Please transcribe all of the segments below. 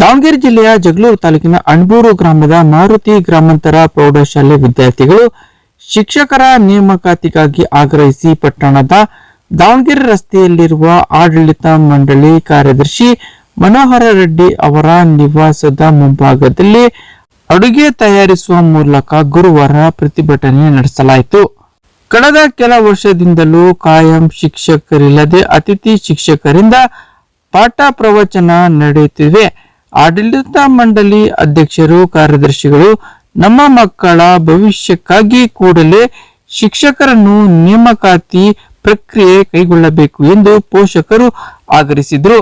ದಾವಣಗೆರೆ ಜಿಲ್ಲೆಯ ಜಗಳೂರು ತಾಲೂಕಿನ ಅಣ್ಬೂರು ಗ್ರಾಮದ ಮಾರುತಿ ಗ್ರಾಮಾಂತರ ಪ್ರೌಢಶಾಲೆ ವಿದ್ಯಾರ್ಥಿಗಳು ಶಿಕ್ಷಕರ ನೇಮಕಾತಿಗಾಗಿ ಆಗ್ರಹಿಸಿ ಪಟ್ಟಣದ ದಾವಣಗೆರೆ ರಸ್ತೆಯಲ್ಲಿರುವ ಆಡಳಿತ ಮಂಡಳಿ ಕಾರ್ಯದರ್ಶಿ ಮನೋಹರ ರೆಡ್ಡಿ ಅವರ ನಿವಾಸದ ಮುಂಭಾಗದಲ್ಲಿ ಅಡುಗೆ ತಯಾರಿಸುವ ಮೂಲಕ ಗುರುವಾರ ಪ್ರತಿಭಟನೆ ನಡೆಸಲಾಯಿತು. ಕಳೆದ ಕೆಲ ವರ್ಷದಿಂದಲೂ ಕಾಯಂ ಶಿಕ್ಷಕರಿಲ್ಲದೆ ಅತಿಥಿ ಶಿಕ್ಷಕರಿಂದ ಪಾಠ ಪ್ರವಚನ ನಡೆಯುತ್ತಿವೆ ಆಡಳಿತ ಮಂಡಳಿ ಅಧ್ಯಕ್ಷರು, ಕಾರ್ಯದರ್ಶಿಗಳು ನಮ್ಮ ಮಕ್ಕಳ ಭವಿಷ್ಯಕ್ಕಾಗಿ ಕೂಡಲೇ ಶಿಕ್ಷಕರನ್ನು ನೇಮಕಾತಿ ಪ್ರಕ್ರಿಯೆ ಕೈಗೊಳ್ಳಬೇಕು ಎಂದು ಪೋಷಕರು ಆಗ್ರಹಿಸಿದರು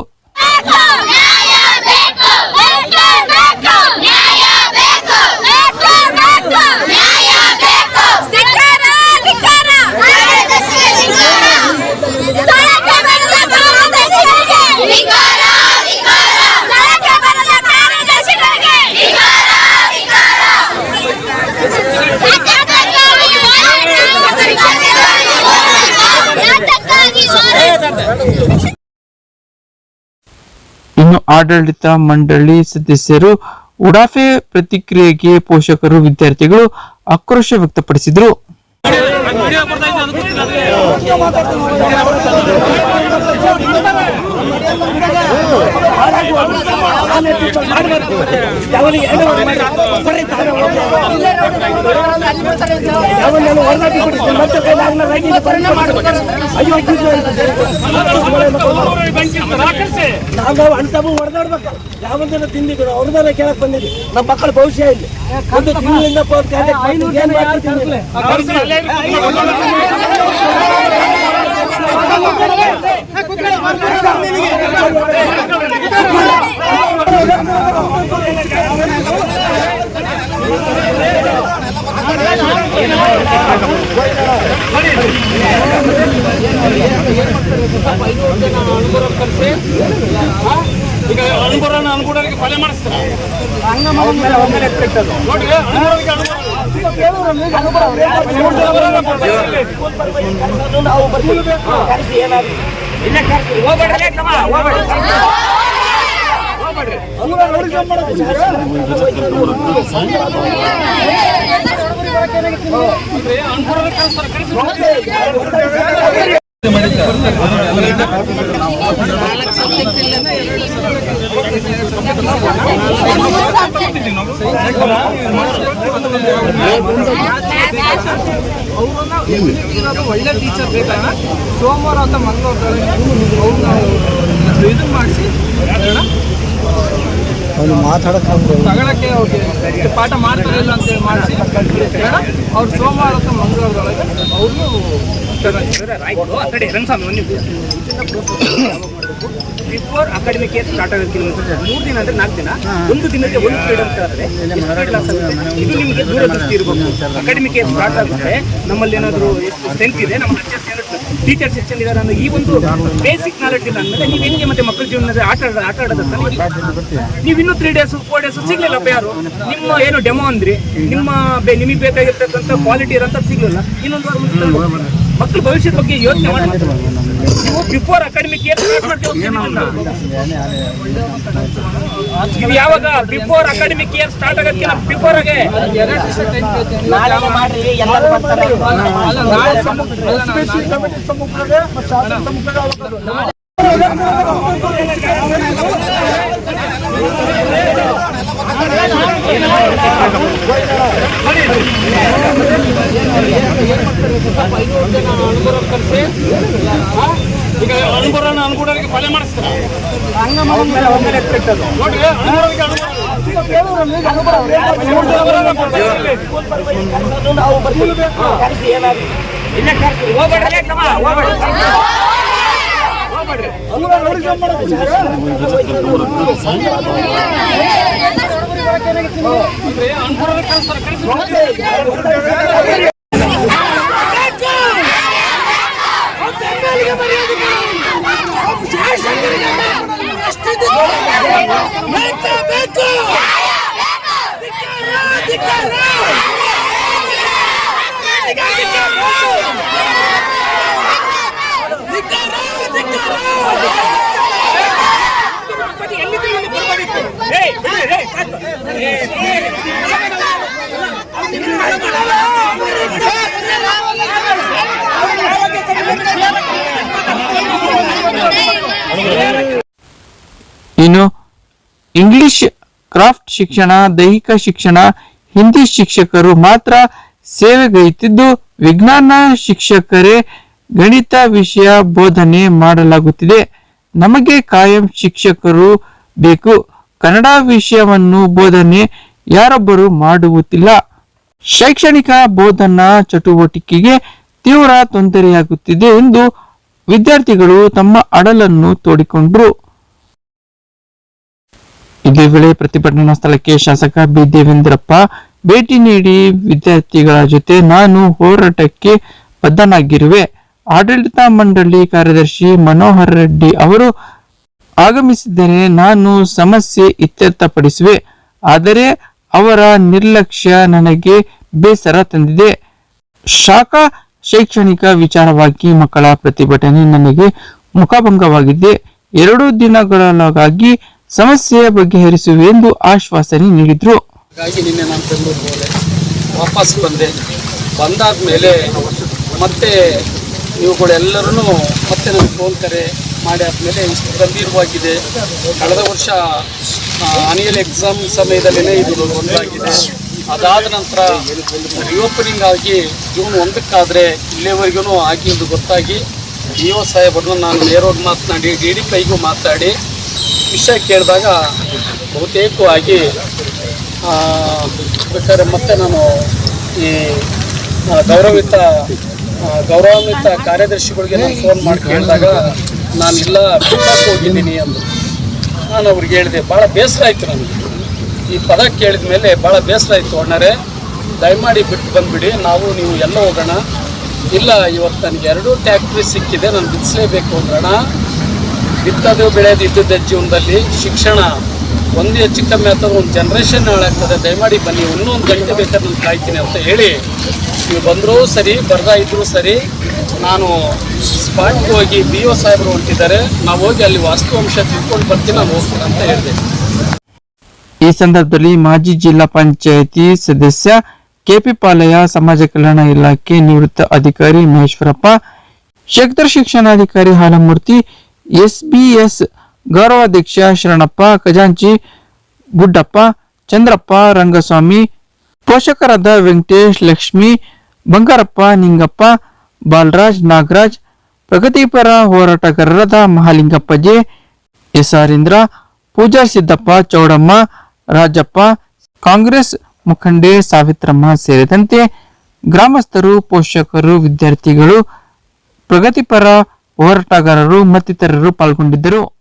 ನ್ಯಾಯ ಬೇಕು ಬೇಕೇ ಬೇಕು ನ್ಯಾಯ ಬೇಕು ಬೇಕೇ ಬೇಕು ನ್ಯಾಯ ಬೇಕು ಧಿಕ್ಕಾರ ಧಿಕ್ಕಾರ ಕಾರ್ಯದರ್ಶಿಗೆ ಧಿಕ್ಕಾರ ಸ್ಥಳಕ್ಕೆ ಬರದ ಕಾರ್ಯದರ್ಶಿಗಳಿಗೆ ಧಿಕ್ಕಾರ ಧಿಕ್ಕಾರ ಸ್ಥಳಕ್ಕೆ ಬರದ ಕಾರ್ಯದರ್ಶಿಗಳಿಗೆ ಧಿಕ್ಕಾರ ಧಿಕ್ಕಾರ ಯಾತಕ್ಕಾಗಿ ಹೋರಾಟ ಇನ್ನು ಆಡಳಿತ ಮಂಡಳಿ ಸದಸ್ಯರು ಉಡಾಫೆ ಪ್ರತಿಕ್ರಿಯೆಗೆ ಪೋಷಕರು ವಿದ್ಯಾರ್ಥಿಗಳು ಆಕ್ರೋಶ ವ್ಯಕ್ತಪಡಿಸಿದರು. ಯಾವನ್ನೆಲ್ಲ ಹೊರದಾಕಿ ಬಿಡಿಸಿ ಮತ್ತೆ ಕೈಲಾಗ್ನ ರಾಗಿ ಪರಿಣಾಮ ಮಾಡ್ಬೇಕು. ಅಯ್ಯೋ ಹೊಡೆದಾಡ್ಬೇಕು ಯಾವನ್ನ ತಿಂದಿದ್ರು ಅವ್ರದಾರ ಕೇಳಕ್ ಬಂದಿದ್ವಿ ನಮ್ಮ ಮಕ್ಕಳ ಭವಿಷ್ಯ ಇಲ್ಲಿ ಒಂದು ತಿಂಗಳಿಂದ ಏನ್ ಮಾಡ್ತಿದ್ವಿ? ಈಗ ಅನುಭವನ ಅನುಕೂಲಕ್ಕೆ ಕೊಲೆ ಮಾಡಿಸ್ತಾರೆ ಒಮ್ಮೆಲೆ ನೋಡಿ ಎತ್ತಬೇಕು ಅದು. ನೋಡ್ರಿ ನಾವು? ಇರೋದು ಒಳ್ಳೆ ಟೀಚರ್ ಬೇಕಾಗ ಸೋಮವಾರ ಅಥವಾ ಮಂಗಳವಾರದೊಳಗೆ ಅವ್ರನ್ನ ಇದನ್ನ ಮಾಡಿಸಿ ತಗೊಳಕ್ಕೆ ಅವ್ರಿಗೆ ಪಾಠ ಮಾಡ್ತಾರೆ ಇಲ್ಲ ಅಂತ ಮಾಡಿಸಿ ಅವ್ರು ಸೋಮವಾರ ಅಥವಾ ಮಂಗಳವಾರದೊಳಗೆ ಅವ್ರನ್ನು ಆ ಕಡೆ ರಂಗಸ್ವಾಮಿ ಒಂದು ಬಿಫೋರ್ ಅಕಾಡೆಮಿ ಕೇಸ್ ಸ್ಟಾರ್ಟ್ ಆಗೋದಕ್ಕಿಂತ ಮೂರು ದಿನ ಅಂದ್ರೆ ನಾಲ್ಕು ದಿನ. ಒಂದು ದಿನಕ್ಕೆ ಒಂದು ಸ್ಪೀಡ್ ಅಂತ? ಇದು ನಿಮಗೆ ದೂರದೃಷ್ಟಿ ಇರಬೇಕು. ಅಕಾಡೆಮಿ ಕೇಸ್ ಸ್ಟಾರ್ಟ್ ಆಗುತ್ತೆ. ನಮ್ಮಲ್ಲಿ ಏನಾದರೂ ಎಷ್ಟು ಸ್ಟ್ರೆಂತ್ ಇದೆ, ನಮ್ಮ ಟೀಚರ್ಸ್ ಎಷ್ಟು ಜನ ಇದ್ದಾರೆ ಅನ್ನೋ ಈ ಒಂದು ಬೇಸಿಕ್ ನಾಲೆಡ್ಜ್ ಇಲ್ಲ ಅಂದ್ರೆ ನೀವು ಹೆಂಗೆ ಮತ್ತೆ ಮಕ್ಕಳ ಜೀವನದಲ್ಲಿ ಆಟ ಆಟ ಆಡೋದಂತ ನೀವು ಇನ್ನೂ ತ್ರೀ ಡೇಸ್ ಫೋರ್ ಡೇಸ್ ಸಿಗ್ಲಿಲ್ಲಪ್ಪ ಯಾರು? ನಿಮ್ಮ ಏನು ಡೆಮೋ ಅಂದ್ರಿ? ನಿಮ್ಮ ನಿಮಗೆ ಬೇಕಾಗಿರ್ತಕ್ಕಂಥ ಕ್ವಾಲಿಟಿ ಇರೋಂಥದ್ದು ಸಿಗ್ಲಿಲ್ಲ. ಇನ್ನೊಂದು ಮಕ್ಕಳ ಭವಿಷ್ಯದ ಬಗ್ಗೆ ಯೋಚನೆ ಮಾಡಿ. ಬಿಫೋರ್ ಅಕಾಡೆಮಿಕ್ ಇಯರ್ ನೀವು ಯಾವಾಗ? ಬಿಫೋರ್ ಅಕಾಡೆಮಿಕ್ ಇಯರ್ ಸ್ಟಾರ್ಟ್ ಆಗೋದಕ್ಕಿಂತ ಬಿಫೋರ್ ಆಗಿ. ಅನುಭವ ದಿವಸ ಈಗ ಅನುಭವನ ಅನುಕೂಲಕ್ಕೆ ಮಾಡಿಸ್ತಾರೆ. ನೋಡ್ರಿ ನಾವು ಇನ್ನು ಇಂಗ್ಲಿಷ್ ಕ್ರಾಫ್ಟ್ ಶಿಕ್ಷಣ ದೈಹಿಕ ಶಿಕ್ಷಣ ಹಿಂದಿ ಶಿಕ್ಷಕರು ಮಾತ್ರ ಸೇವೆಗೈತಿದ್ದು ವಿಜ್ಞಾನ ಶಿಕ್ಷಕರೇ ಗಣಿತ ವಿಷಯ ಬೋಧನೆ ಮಾಡಲಾಗುತ್ತಿದೆ. ನಮಗೆ ಕಾಯಂ ಶಿಕ್ಷಕರು ಬೇಕು. ಕನ್ನಡ ವಿಷಯವನ್ನು ಬೋಧನೆ ಯಾರೊಬ್ಬರು ಮಾಡುವುದಿಲ್ಲ. ಶೈಕ್ಷಣಿಕ ಬೋಧನಾ ಚಟುವಟಿಕೆಗೆ ತೀವ್ರ ತೊಂದರೆಯಾಗುತ್ತಿದೆ ಎಂದು ವಿದ್ಯಾರ್ಥಿಗಳು ತಮ್ಮ ಅಡಲನ್ನು ತೋಡಿಕೊಂಡ್ರು. ಇದೇ ವೇಳೆ ಪ್ರತಿಭಟನಾ ಸ್ಥಳಕ್ಕೆ ಶಾಸಕ ಬಿ ದೇವೇಂದ್ರಪ್ಪ ಭೇಟಿ ನೀಡಿ ವಿದ್ಯಾರ್ಥಿಗಳ ಜೊತೆ ನಾನು ಹೋರಾಟಕ್ಕೆ ಬದ್ಧನಾಗಿರುವೆ. ಆಡಳಿತ ಮಂಡಳಿ ಕಾರ್ಯದರ್ಶಿ ಮನೋಹರ್ ರೆಡ್ಡಿ ಅವರು ಆಗಮಿಸಿದರೆ ನಾನು ಸಮಸ್ಯೆ ಇತ್ಯರ್ಥಪಡಿಸುವೆ. ಆದರೆ ಅವರ ನಿರ್ಲಕ್ಷ್ಯ ನನಗೆ ಬೇಸರ ತಂದಿದೆ. ಶಾಖಾ ಶೈಕ್ಷಣಿಕ ವಿಚಾರವಾಗಿ ಮಕ್ಕಳ ಪ್ರತಿಭಟನೆ ನನಗೆ ಮುಖಭಂಗವಾಗಿದೆ. ಎರಡು ದಿನಗಳೊಳಗಾಗಿ ಸಮಸ್ಯೆ ಬಗೆಹರಿಸುವೆಂದು ಆಶ್ವಾಸನೆ ನೀಡಿದ್ರು. ಹಾಗಾಗಿ ನಿನ್ನೆ ನಾನು ಬೆಂಗಳೂರಿಗೆ ಹೋದೆ. ವಾಪಸ್ ಬಂದೆ. ಬಂದಾದ ಮೇಲೆ ಮತ್ತೆ ಇವುಗಳೆಲ್ಲರೂ ಮತ್ತೆ ನನಗೆ ಫೋನ್ ಕರೆ ಮಾಡಿ ಆದಮೇಲೆ ಇಷ್ಟು ಗಂಭೀರವಾಗಿದೆ. ಕಳೆದ ವರ್ಷ ಆನಿಯಲ್ ಎಕ್ಸಾಮ್ ಸಮಯದಲ್ಲೇ ಇದು ಒಂದಾಗಿದೆ. ಅದಾದ ನಂತರ ರಿಓಪನಿಂಗ್ ಆಗಿ ಜೂನ್ ಒಂದಕ್ಕಾದರೆ ಇಲ್ಲಿವರೆಗೂ ಎಂದು ಗೊತ್ತಾಗಿ ಇ ಒ ನಾನು ನೇರವಾಗಿ ಮಾತನಾಡಿ, ಡಿ ಡಿ ಪೈಗೂ ಮಾತಾಡಿ, ವಿಷಯ ಕೇಳಿದಾಗ ಬಹುತೇಕವಾಗಿ ಬೇಕಾದ್ರೆ ಮತ್ತೆ ನಾನು ಈ ಗೌರವಿತ ಗೌರವಾನ್ವಿತ ಕಾರ್ಯದರ್ಶಿಗಳಿಗೆ ನಾನು ಫೋನ್ ಮಾಡಿ ಕೇಳಿದಾಗ ನಾನು ಇಲ್ಲ, ಬಿಟ್ಟಾಕ್ ಹೋಗಿದ್ದೀನಿ ಅಂದರು. ನಾನು ಅವ್ರಿಗೆ ಹೇಳಿದೆ ಭಾಳ ಬೇಸರ ಆಯಿತು ನನಗೆ. ಈ ಪದ ಕೇಳಿದ ಮೇಲೆ ಭಾಳ ಬೇಸರ ಆಯಿತು ಅಣ್ಣರೇ, ದಯಮಾಡಿ ಬಿಟ್ಟು ಬಂದುಬಿಡಿ, ನಾವು ನೀವು ಎಲ್ಲ ಹೋಗೋಣ. ಇಲ್ಲ, ಇವತ್ತು ನನಗೆ ಎರಡೂ ಟ್ಯಾಕ್ಟ್ರಿ ಸಿಕ್ಕಿದೆ, ನಾನು ಬಿಡಿಸಲೇಬೇಕು ಅಂದ್ರಣ ಬಿತ್ತದು, ಬೆಳೆಯೋದು ಇದ್ದದ್ದೇ ಜೀವನದಲ್ಲಿ ಶಿಕ್ಷಣ. ಒಂದು ಹೆಚ್ಚು ಕಮ್ಮಿ ಆಗ್ತದೆ ಒಂದು ಜನ್ರೇಷನ್ ಹಾಳಾಗ್ತದೆ ದಯಮಾಡಿ ಬನ್ನಿ. ಇನ್ನೊಂದು ಗಂಟೆ ಬೇಕಾದ್ರೆ ನಾನು ಕಾಯ್ತೀನಿ ಅಂತ ಹೇಳಿ ನೀವು ಬಂದರೂ ಸರಿ, ಬರ್ದಾ ಇದ್ರೂ ಸರಿ, ನಾನು ಸ್ಪಾಟ್ಗೆ ಹೋಗಿ ಬಿ ಒ ಸಾಹೇಬರು ಹೊಂಟಿದ್ದಾರೆ ನಾವು ಹೋಗಿ ಅಲ್ಲಿ ವಾಸ್ತವಾಂಶ ತಿಳ್ಕೊಂಡು ಬರ್ತೀನಿ, ನಾನು ಹೋಗ್ತೀನಿ ಅಂತ ಹೇಳಿದೆ. ಈ ಸಂದರ್ಭದಲ್ಲಿ ಮಾಜಿ ಜಿಲ್ಲಾ ಪಂಚಾಯಿತಿ ಸದಸ್ಯ ಕೆಪಿ ಪಾಲಯ್ಯ, ಸಮಾಜ ಕಲ್ಯಾಣ ಇಲಾಖೆ ನಿವೃತ್ತ ಅಧಿಕಾರಿ ಮಹೇಶ್ವರಪ್ಪ ಶಕ್ತರ್ ಶಿಕ್ಷಣಾಧಿಕಾರಿ ಹಾಲಮೂರ್ತಿ ಎಸ್ಬಿಎಸ್ ಗೌರವಾಧ್ಯಕ್ಷ ಶರಣಪ್ಪ, ಖಜಾಂಚಿ ಗುಡ್ಡಪ್ಪ ಚಂದ್ರಪ್ಪ, ರಂಗಸ್ವಾಮಿ, ಪೋಷಕರಾದ ವೆಂಕಟೇಶ್, ಲಕ್ಷ್ಮಿ, ಬಂಗಾರಪ್ಪ, ನಿಂಗಪ್ಪ, ಬಾಲರಾಜ್, ನಾಗರಾಜ್, ಪ್ರಗತಿಪರ ಹೋರಾಟಗಾರರಾದ Mahalingappa J, S R Indra, Pooja Siddappa Chowdamma, Rajappa, Congress ಮುಖಂಡೆ Savitramma ಸೇರಿದಂತೆ ಗ್ರಾಮಸ್ಥರು, ಪೋಷಕರು, ವಿದ್ಯಾರ್ಥಿಗಳು, ಪ್ರಗತಿಪರ ಹೋರಾಟಗಾರರು ಮತ್ತಿತರರು ಪಾಲ್ಗೊಂಡಿದ್ದರು.